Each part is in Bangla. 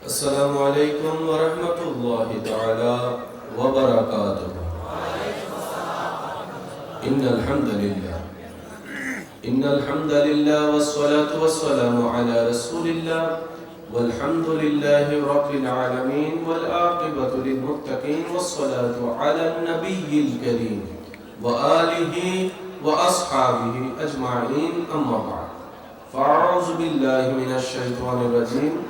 السلام عليكم ورحمة الله تعالى وبركاته. إن الحمد لله. إن الحمد لله والصلاة والسلام على رسول الله والحمد لله رب العالمين والعاقبة للمتقين والصلاة على النبي الكريم وآله وأصحابه أجمعين أما بعد. فأعوذ بالله من الشيطان الرجيم.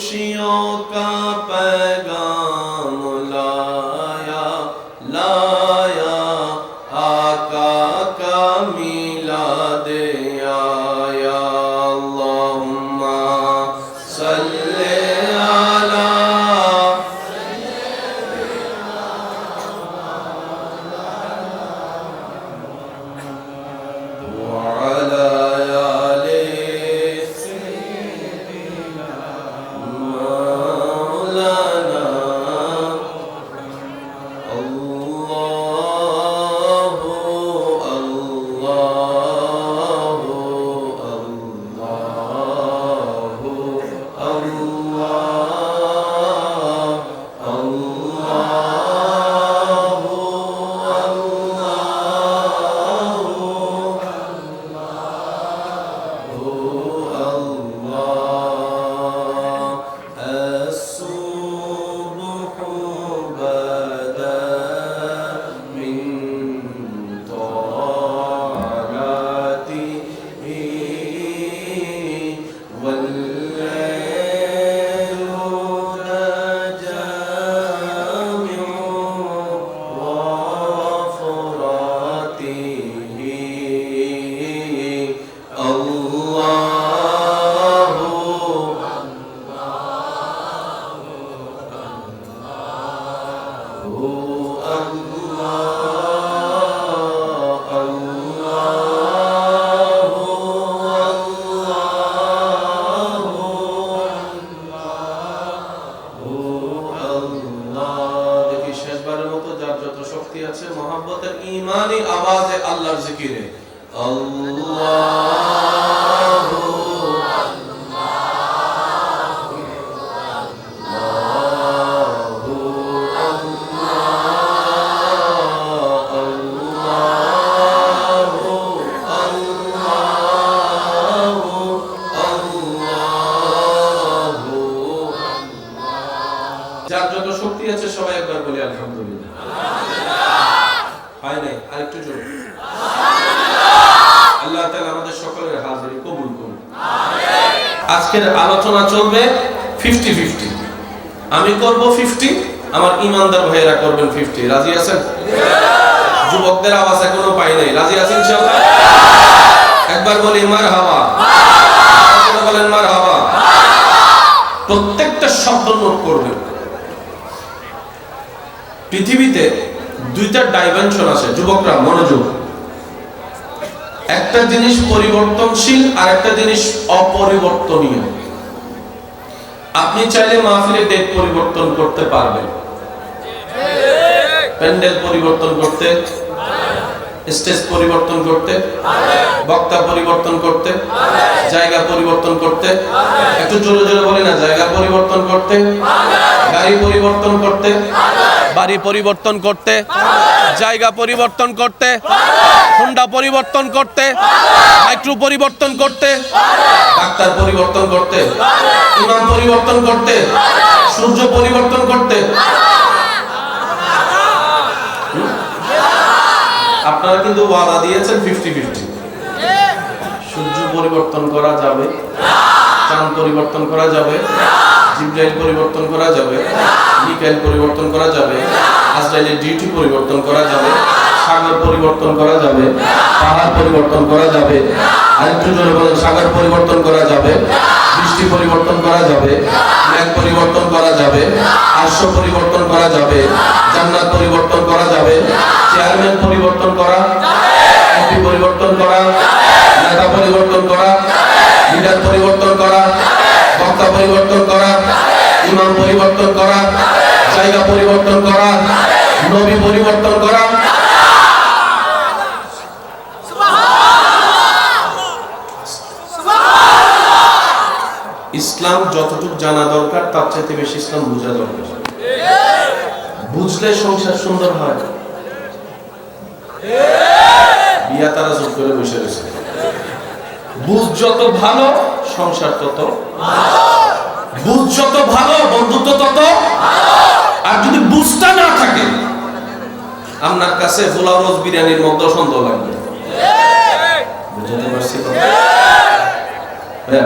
খুশিও যার যত শক্তি আছে সবাই একবার বলি আলহামদুলিল্লাহ। হয় নাই? আরেকটু জোরে। আল্লাহ তাআলা আমাদের সকলের হাজিরি কবুল করুন। আজকের আলোচনা চলবে ফিফটি ফিফটি আমি করব ফিফটি আমার ইমানদার ভাইয়েরা করবেন ফিফটি রাজি আছেন? যুবকদের আওয়াজ এখনও পাই নাই। রাজি আছেন একবার বলি মার হাওয়া বলেন মার হাওয়া প্রত্যেকটা শব্দ নোট করবেন। পৃথিবীতে দুইটা ডাইমেনশন আছে, যুবকরা, মনোযোগ। একটা জিনিস পরিবর্তনশীল আর একটা জিনিস অপরিবর্তনীয়। আপনি চাইলে মাহফিলের ডেট পরিবর্তন করতে পারবেন। প্যান্ডেল পরিবর্তন করতে স্টেজ পরিবর্তন করতে, বক্তা পরিবর্তন করতে, জায়গা পরিবর্তন করতে, একটু জোরে জোরে বলি না, জায়গা পরিবর্তন করতে, গাড়ি পরিবর্তন করতে বাড়ি পরিবর্তন করতে, জায়গা পরিবর্তন করতে, হুন্ডা পরিবর্তন করতে, মাইক্রো পরিবর্তন করতে, ডাক্তার পরিবর্তন করতে ইমাম পরিবর্তন করতে, সূর্য পরিবর্তন করতে। আপনারা কিন্তু ওয়াদা দিয়েছেন ফিফটি ফিফটি সূর্য পরিবর্তন করা যাবে, চাঁদ পরিবর্তন করা যাবে। জিব্রাইল পরিবর্তন করা যাবে মিকাইল পরিবর্তন করা যাবে আজরাইলের ডিউটি পরিবর্তন করা যাবে সাগর পরিবর্তন করা যাবে পাহাড় পরিবর্তন করা যাবে সাগর পরিবর্তন করা যাবে বৃষ্টি পরিবর্তন করা যাবে মেঘ পরিবর্তন করা যাবে আশ্ব পরিবর্তন করা যাবে জান্নাত পরিবর্তন করা যাবে চেয়ারম্যান পরিবর্তন করা পরিবর্তন করা নেতা পরিবর্তন করা লিডার পরিবর্তন করা, বক্তা পরিবর্তন করা, ইমাম পরিবর্তন করা, জায়গা পরিবর্তন করা, নবী পরিবর্তন করা। ইসলাম যতটুকু জানা দরকার, তার চাইতে বেশি ইসলাম বোঝা দরকার। বুঝলে সংসার সুন্দর হয়। বিয়া তারা চুপ করে বসে রয়েছে। বুঝ যত ভালো, সংসার তত বুঝ যত ভালো, বন্ধুত্ব তত আর যদি বুঝটা না থাকে, আপনার কাছে পোলাও রোজ বিরিয়ানির মধ্যে সন্দেহ লাগবে।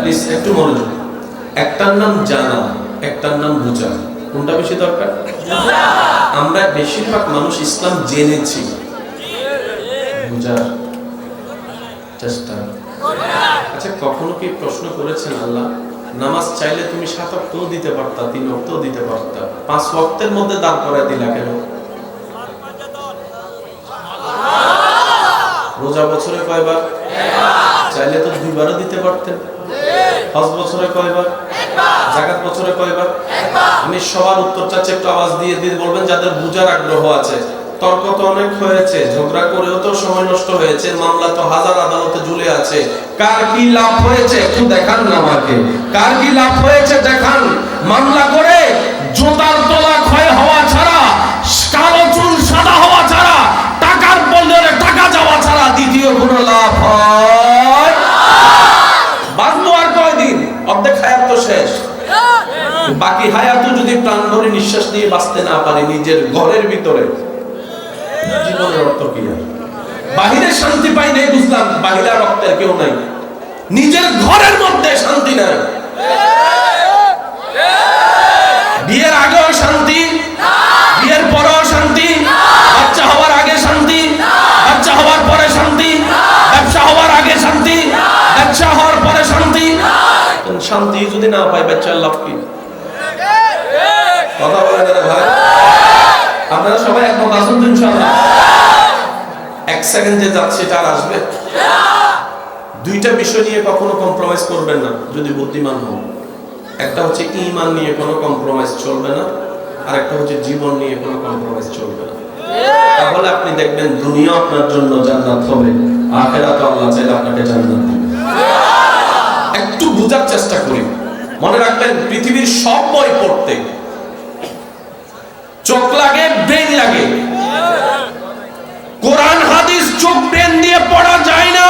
প্লিজ একটু মনোযোগ একটার নাম জানা, একটার নাম কোনটা বেশি দরকার? আমরা বেশিরভাগ মানুষ ইসলাম জেনেছি। চেষ্টা। আচ্ছা কখনো কি প্রশ্ন করেছেন আল্লাহ, নামাজ চাইলে তুমি সাত অক্টও দিতে পারতা, তিন অক্টও দিতে পারতা, পাঁচ মধ্যে দাঁড় করায় দিলা কেন? রোজা বছরে কয়বার? চাইলে তো দুইবারও দিতে পারতেন। হজ বছরে কয়বার? জাকাত বছরে কয়বার? আমি সবার উত্তর চাচ্ছি, একটু আওয়াজ দিয়ে দিয়ে বলবেন, যাদের বুঝার আগ্রহ আছে। তর্ক তো অনেক হয়েছে, ঝগড়া করেও তো সময় নষ্ট হয়েছে, মামলা তো হাজার আদালতে ঝুলে আছে। কার কি লাভ হয়েছে? একটু দেখান না আমাকে। কার কি লাভ হয়েছে? দেখান। মামলা করে জোতার তলা ক্ষয় হওয়া ছাড়া, কালো চুল সাদা হওয়া ছাড়া, টাকার বদলে টাকা যাওয়া ছাড়া দ্বিতীয় কোনো লাভ হয়? বাঁচবো আর কয়দিন? অর্ধেক হায়াত তো শেষ। বাকি হায়াত যদি প্রাণ ভরে নিঃশ্বাস নিয়ে বাঁচতে না পারি নিজের ঘরের ভিতরে বাহিরে শান্তি পাই নাই, বুঝলাম। বাহিরা রক্তের কেউ নাই। নিজের ঘরের মধ্যে শান্তি নাই। বিয়ের আগেও শান্তি এক সেকেন্ড যাচ্ছে আর আসবে। দুইটা বিষয় নিয়ে কখনো কম্প্রোমাইজ করবেন না, যদি বুদ্ধিমান হন। একটা হচ্ছে ইমান নিয়ে কোনো কম্প্রোমাইজ চলবে না আর একটা হচ্ছে জীবন নিয়ে কোনো কম্প্রোমাইজ চলবে না। তাহলে আপনি দেখবেন দুনিয়া আপনার জন্য জান্নাত হবে, আখেরাতে আল্লাহ চাইলে আপনাকে জান্নাত দিবে। একটু বোঝার চেষ্টা করি। মনে রাখবেন, পৃথিবীর সব বই পড়তে চোখ লাগে, ব্রেন লাগে। চোখ প্রেম দিয়ে পড়া যায় না।